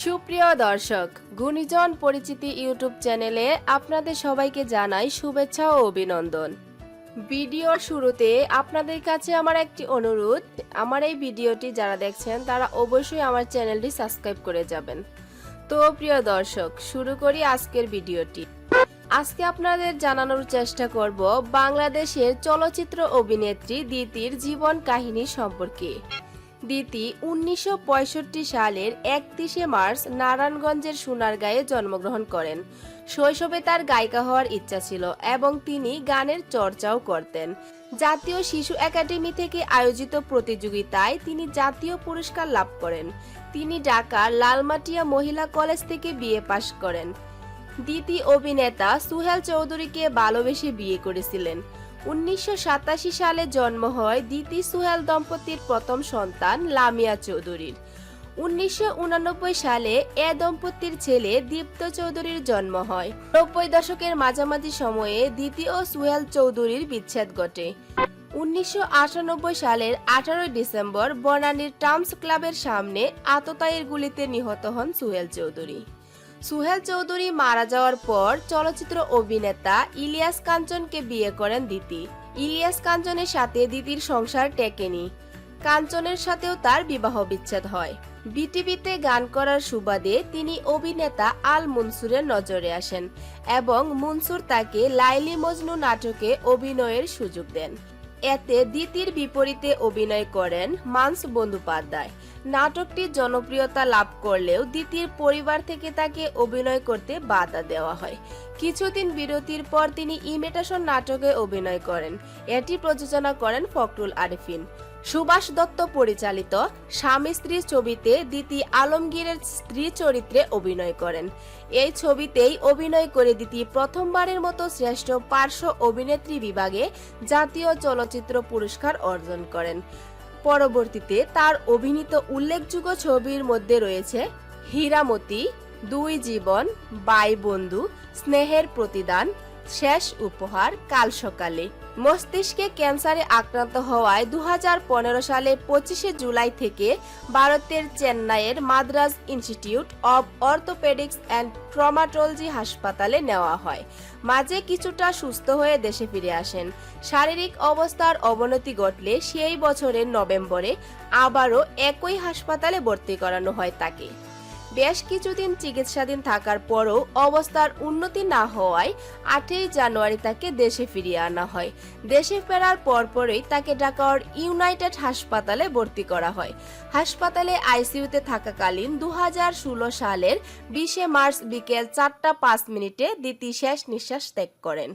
সুপ্রিয় দর্শক, গুণীজন পরিচিতি ইউটিউব চ্যানেলে আপনাদের সবাইকে জানাই শুভেচ্ছা ও অভিনন্দন। ভিডিওর শুরুতে আপনাদের কাছে আমার একটি অনুরোধ, আমার এই ভিডিওটি যারা দেখছেন, তারা অবশ্যই আমার চ্যানেলটি সাবস্ক্রাইব করে যাবেন। তো প্রিয় দর্শক, শুরু করি আজকের ভিডিওটি। আজকে আপনাদের জানানোর চেষ্টা করব বাংলাদেশের চলচ্চিত্র অভিনেত্রী দিতির জীবন কাহিনী সম্পর্কে। দিতি উনিশশো পঁয়ষট্টি সালের একত্রিশে মার্চ নারায়ণগঞ্জের সোনারগাঁয়ে জন্মগ্রহণ করেন। শৈশবে তার গায়িকা হওয়ার ইচ্ছা ছিল এবং তিনি গানের চর্চাও করতেন। জাতীয় শিশু একাডেমি থেকে আয়োজিত প্রতিযোগিতায় তিনি জাতীয় পুরস্কার লাভ করেন। তিনি ঢাকার লালমাটিয়া মহিলা কলেজ থেকে বিএ পাশ করেন। দিতি অভিনেতা সুহেল চৌধুরীকে ভালোবেসে বিয়ে করেছিলেন। উনিশশো সাতাশি সালে জন্ম হয় দিতি সুহেল দম্পতির প্রথম সন্তান লামিয়া চৌধুরীর। উনিশশো সালে এ দম্পতির ছেলে দীপ্ত চৌধুরীর জন্ম হয়। নব্বই দশকের মাঝামাঝি সময়ে দিতি ও সুহেল চৌধুরীর বিচ্ছেদ ঘটে। উনিশশো আটানব্বই সালের আঠারোই ডিসেম্বর বনানীর টার্মস ক্লাবের সামনে আততায়ীর গুলিতে নিহত হন সুহেল চৌধুরী। সুহেল চৌধুরী মারা যাওয়ার পর চলচ্চিত্র অভিনেতা ইলিয়াস কাঞ্চনকে বিয়ে করেন দিতি। ইলিয়াস কাঞ্চনের সাথে দিতির সংসার টেকেনি। কাঞ্চনের সাথেও তার বিবাহ বিচ্ছেদ হয়। বিটিভিতে গান করার সুবাদে তিনি অভিনেতা আল মনসুরের নজরে আসেন এবং মনসুর তাকে লাইলি মজনু নাটকে অভিনয়ের সুযোগ দেন। এতে দিতির বিপরীতে অভিনয় করেন মানস বন্দ্যোপাধ্যায়। নাটকটি জনপ্রিয়তা লাভ করলেও দিতির পরিবার থেকে তাকে অভিনয় করতে বাধা দেওয়া হয়। কিছুদিন বিরতির পর তিনি ইমিটেশন নাটকে অভিনয় করেন। এটি প্রযোজনা করেন ফখরুল আরিফিন। সুভাষ দত্ত পরিচালিত স্বামী স্ত্রী ছবিতে দিতি আলমগীরের স্ত্রী চরিত্রে অভিনয় করেন। এই ছবিতেই অভিনয় করে দিতি প্রথমবারের মতো শ্রেষ্ঠ পার্শ্ব অভিনেত্রী বিভাগে জাতীয় চলচ্চিত্র পুরস্কার অর্জন করেন। পরবর্তীতে তার অভিনীত উল্লেখযোগ্য ছবির মধ্যে রয়েছে হীরামতি, দুই জীবন, বাই বন্ধু, স্নেহের প্রতিদান শেষ উপহার কাল সকালে। মস্তিষ্কে ক্যান্সারে আক্রান্ত হওয়ায় দু হাজার পনেরো সালে পঁচিশে জুলাই থেকে ভারতের চেন্নাইয়ের Madras institute of orthopaedics and traumatology হাসপাতালে নেওয়া হয়। মাঝে কিছুটা সুস্থ হয়ে দেশে ফিরে আসেন। শারীরিক অবস্থার অবনতি ঘটলে সেই বছরের নভেম্বরে আবারও একই হাসপাতালে ভর্তি করানো হয় তাকে। বেশ কিছুদিন চিকিৎসাধীন থাকার পরও অবস্থার উন্নতি না হওয়ায় আটই জানুয়ারি তাকে দেশে ফিরিয়ে আনা হয়। দেশে ফেরার পরপরই তাকে ঢাকার ইউনাইটেড হাসপাতালে ভর্তি করা হয়। হাসপাতালে আইসিইউতে থাকাকালীন দু হাজার ষোলো সালের বিশে মার্চ বিকেল চারটা পাঁচ মিনিটে দিতি শেষ নিঃশ্বাস ত্যাগ করেন।